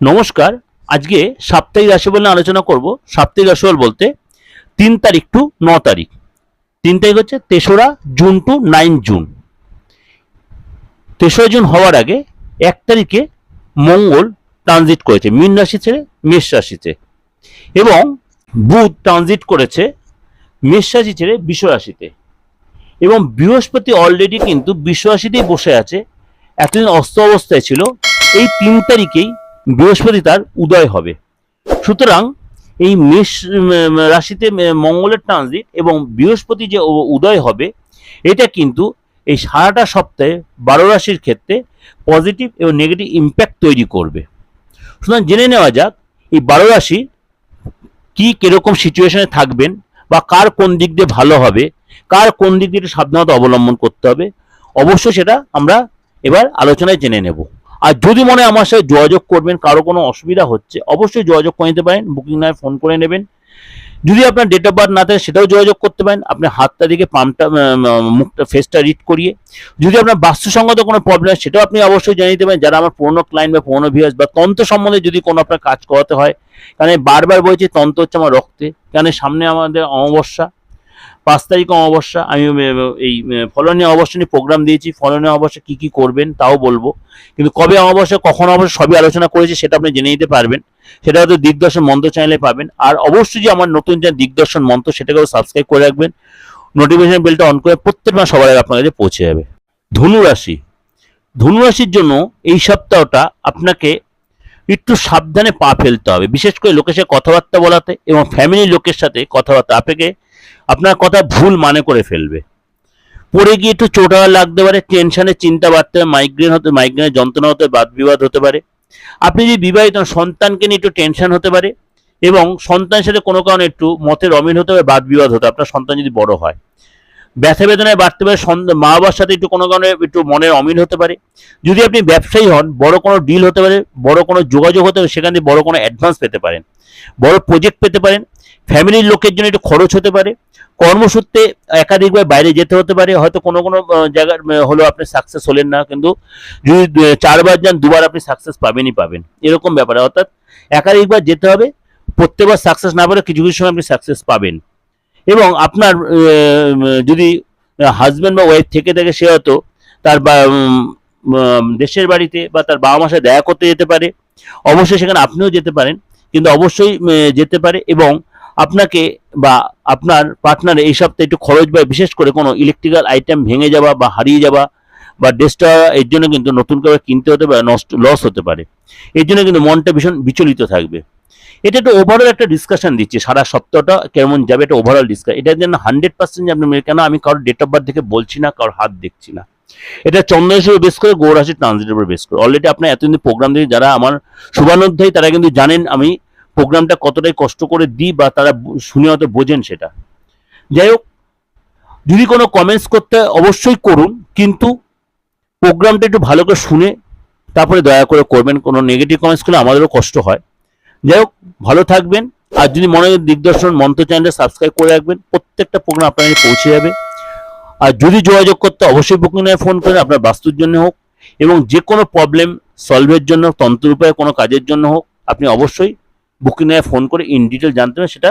নমস্কার। আজকে সাপ্তাহিক রাশিফল নিয়ে আলোচনা করব। সাপ্তাহিক রাশিফল বলতে তিন তারিখ টু ন তারিখ। তিন তারিখ হচ্ছে তেসরা জুন টু নাইন জুন। তেসরা জুন হওয়ার আগে এক তারিখে মঙ্গল ট্রানজিট করেছে, মীন রাশি ছেড়ে মেষ রাশিতে এবং বুধ ট্রানজিট করেছে মেষ রাশি ছেড়ে বিশ্ব রাশিতে। এবং বৃহস্পতি অলরেডি কিন্তু বিশ্ব রাশিতেই বসে আছে। এতদিন অস্ত অবস্থায় ছিল। এই তিন তারিখেই বৃহস্পতি তার উদয় হবে। সুতরাং এই মেষ রাশিতে মঙ্গলের ট্রানজিট এবং বৃহস্পতি যে উদয় হবে, এটা কিন্তু এই সারাটা সপ্তাহে বারো রাশির ক্ষেত্রে পজিটিভ এবং নেগেটিভ ইম্প্যাক্ট তৈরি করবে। সুতরাং জেনে নেওয়া যাক, এই বারো রাশি কি কীরকম সিচুয়েশনে থাকবেন বা কার কোন দিক দিয়ে ভালো হবে, কার কোন দিক দিয়ে সাবধানতা অবলম্বন করতে হবে, অবশ্যই সেটা আমরা এবার আলোচনায় জেনে নেব। আর যদি মনে আমার সাথে যোগাযোগ করবেন, কারও কোনো অসুবিধা হচ্ছে, অবশ্যই যোগাযোগ করে নিতে পারেন বুকিং নয় ফোন করে নেবেন। যদি আপনার ডেট অফ বার্থ না থাকে, সেটাও যোগাযোগ করতে পারেন, আপনি হাতটা দিকে পাম্পটা মুখটা ফেসটা রিড করিয়ে। যদি আপনার বাস্তুসঙ্গত কোনো প্রবলেম হয়, সেটাও আপনি অবশ্যই জানিয়ে দেবেন যারা আমার পুরনো ক্লায়েন্ট বা পুরনো ভিউয়ার্স বা তন্ত্র সম্বন্ধে যদি কোনো আপনার কাজ করাতে হয়, কারণ বারবার বলছি, তন্ত্র হচ্ছে আমার রক্তে, কারণ সামনে আমাদের অমাবস্যা পাঁচ তারিখ অমাবস্যা আমি এই ফলনীয় অমাবস্যা নিয়ে প্রোগ্রাম দিয়েছি ফলনীয় অমাবস্যা কী কী করবেন তাও বলব। কিন্তু কবে অমাবস্যা, কখন অমাবস্যা সবই আলোচনা করেছি সেটা আপনি জেনে নিতে পারবেন। সেটা হয়তো দিগদর্শন মন্ত্র চ্যানেলে পাবেন। আর অবশ্যই যে আমার নতুন যে দিগদর্শন মন্ত্র সেটাকেও সাবস্ক্রাইব করে রাখবেন। নোটিফিকেশন বেলটা অন করে প্রত্যেক মাস সবার আগে আপনার কাছে পৌঁছে যাবে। ধনু রাশি ধনু রাশির জন্য এই সপ্তাহটা আপনাকে একটু সাবধানে পা ফেলতে হবে। বিশেষ করে লোকের সাথে কথাবার্তা বলাতে এবং ফ্যামিলির লোকের সাথে কথাবার্তা, আপনাকে আপনার কথা ভুল মানে করে ফেলবে। পড়ে গিয়ে একটু চোটা লাগতে পারে টেনশনে চিন্তা বাড়তে পারে মাইগ্রেন হতে মাইগ্রেনের যন্ত্রণা হতে বাদ বিবাদ হতে পারে। আপনি যদি বিবাহিত সন্তানকে নিয়ে একটু টেনশন হতে পারে এবং সন্তানের সাথে কোনো কারণে একটু মতের অমিল হতে পারে বাদ বিবাদ হতে আপনার সন্তান যদি বড় হয়। ব্যথা বেদনায় বাড়তে পারে মা বাবার সাথে একটু কোনো কারণে একটু মনের অমিল হতে পারে। যদি আপনি ব্যবসায়ী হন, বড় কোনো ডিল হতে পারে, বড় কোনো যোগাযোগ হতে পারে, সেখান থেকে বড় কোনো অ্যাডভান্স পেতে পারেন। বড় প্রজেক্ট পেতে পারেন ফ্যামিলির লোকের জন্য একটু খরচ হতে পারে। কর্মসূত্রে একাধিকবার বাইরে যেতে হতে পারে, হয়তো কোনো কোনো জায়গার হলো আপনি সাকসেস হলেন না, কিন্তু যদি চারবার যান, দুবার আপনি সাকসেস পাবেনই পাবেন। এরকম ব্যাপারে, অর্থাৎ একাধিকবার যেতে হবে, প্রত্যেকবার সাকসেস না পেলে কিছু কিছু সময় আপনি সাকসেস পাবেন। এবং আপনার যদি হাজব্যান্ড বা ওয়াইফ থেকে থাকে সে হয়তো তার দেশের বাড়িতে বা তার বাবা মার সাথে দেখা করতে যেতে পারে। অবশ্যই সেখানে আপনিও যেতে পারেন। কিন্তু অবশ্যই যেতে পারে এবং আপনাকে বা আপনার পার্টনার এই সপ্তাহে একটু খরচ বা বিশেষ করে কোনো ইলেকট্রিক্যাল আইটেম ভেঙে যাওয়া বা হারিয়ে যাওয়া বা ডেস্টা এর জন্য কিন্তু নতুন করে কিনতে হতে পারে, নষ্ট লস হতে পারে। এর জন্য কিন্তু মনটা ভীষণ বিচলিত থাকবে। এটা একটা ওভারঅল একটা ডিসকাশন দিচ্ছে, সারা সপ্তাহটা কেমন যাবে এটা ওভারঅল ডিসকাস এটা যেন হান্ড্রেড পার্সেন্ট আপনি, কেন আমি কারোর ডেট অফ বার্থ থেকে বলছি না, কারোর হাত দেখছি না। এটা চন্দ্রেশ্বর বেস করে, গৌরাশি ট্রানজিটের উপর বেস করে। অলরেডি আপনার এতদিন প্রোগ্রাম দিয়ে যারা আমার শুভানুধ্যায়ী, তারা কিন্তু জানেন আমি প্রোগ্রামটা কতটাই কষ্ট করে দিই বা তারা শুনে হয়তো বোঝেন সেটা। যাই হোক, যদি কোনো কমেন্টস করতে অবশ্যই করুন, কিন্তু প্রোগ্রামটা একটু ভালো করে শুনে, তারপরে দয়া করে করবেন। কোনো নেগেটিভ কমেন্টস করলে আমাদেরও কষ্ট হয়। যাই হোক ভালো থাকবেন। আর যদি মনে হয় দিগদর্শন মন্ত্র চ্যানেলটা সাবস্ক্রাইব করে রাখবেন, প্রত্যেকটা প্রোগ্রাম আপনার পৌঁছে যাবে। আর যদি যোগাযোগ করতে অবশ্যই বুকিং নিয়ে ফোন করেন আপনার বাস্তুর জন্য হোক, এবং যে কোনো প্রবলেম সলভের জন্য, তন্ত্র উপায়ে কোনো কাজের জন্য হোক, আপনি অবশ্যই বুকিং নিয়ে ফোন করে ইন ডিটেল জানতে হবে, সেটা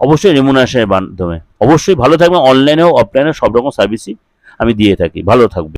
অবশ্যই রেমুনারেশনের মাধ্যমে। অবশ্যই ভালো থাকবেন অনলাইনে হোক অফলাইনে সব রকম সার্ভিসই আমি দিয়ে থাকি। ভালো থাকবে